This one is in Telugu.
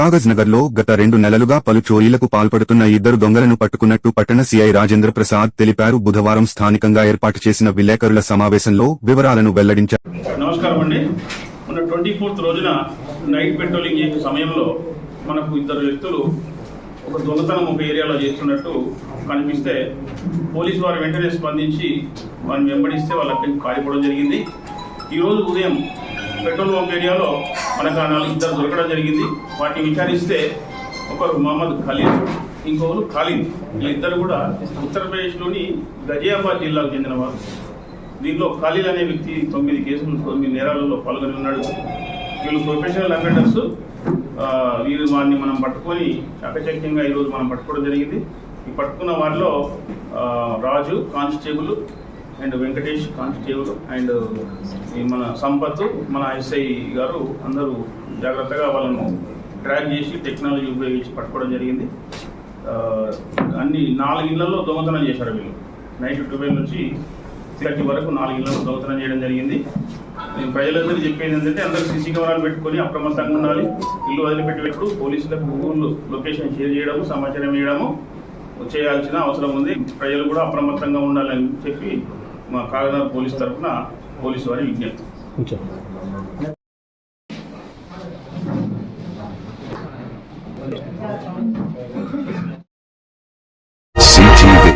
కాగజ్లో గత రెండు నెలలుగా పలు చోరీలకు పాల్పడుతున్న ఇద్దరు దొంగలను పట్టుకున్నట్టు పట్టణ సీఐ రాజేంద్ర ప్రసాద్ తెలిపారు. బుధవారం స్థానికంగా ఏర్పాటు చేసిన విలేకరుల సమావేశంలో వివరాలను వెల్లడించారు. నమస్కారం అండి. మన ట్వంటీ ఫోర్త్ రోజున నైట్ పెట్రోలింగ్ సమయంలో మనకు ఇద్దరు వ్యక్తులు ఒక దొంగతనం ఒక ఏరియాలో చేస్తున్నట్టు కనిపిస్తే పోలీసు వారు వెంటనే స్పందించి వారిని వెంబడిస్తే వాళ్ళ అక్కడికి పారిపోవడం జరిగింది. ఈరోజు ఉదయం పెట్రోల్ పంప్ ఏరియాలో మనకు ఇద్దరు దొరకడం జరిగింది. వాటిని విచారిస్తే ఒకరు మహమ్మద్ ఖలీద్ ఇంకొకరు ఖాలిద్. వీళ్ళిద్దరు కూడా ఉత్తరప్రదేశ్లోని గజియాబాద్ జిల్లాకు చెందినవారు దీనిలో ఖాళీల్ అనే వ్యక్తి తొమ్మిది కేసులు తొమ్మిది నేరాలలో పాల్గొని ఉన్నాడు. వీళ్ళు ప్రొఫెషనల్ అఫెండర్స్. వీరు వారిని మనం పట్టుకొని చాకచక్యంగా ఈరోజు మనం పట్టుకోవడం జరిగింది. ఈ పట్టుకున్న వారిలో Raju constable and Venkatesh constable and ఈ మన సంపత్ మన ఎస్ఐ గారు అందరూ జాగ్రత్తగా వాళ్ళను ట్రాక్ చేసి టెక్నాలజీ ఉపయోగించి పట్టుకోవడం జరిగింది. అన్ని నాలుగు ఇళ్ళలో దొంగతనం చేశారు వీళ్ళు. నైట్ ట్వెల్వ్ నుంచి థర్టీ వరకు నాలుగు ఇళ్ళలో దొంగతనం చేయడం జరిగింది. నేను ప్రజలందరికీ చెప్పేది ఏంటంటే అందరూ సీసీ కెమెరాలు పెట్టుకొని అప్రమత్తంగా ఉండాలి. ఇల్లు వదిలిపెట్టేటప్పుడు పోలీసులకు గూగుల్ లొకేషన్ షేర్ చేయడము సమాచారం ఇవ్వడము చేయాల్సిన అవసరం ఉంది. ప్రజలు కూడా అప్రమత్తంగా ఉండాలని చెప్పి మా కాకినాడ పోలీస్ తరఫున పోలీసు వారి విజ్ఞప్తి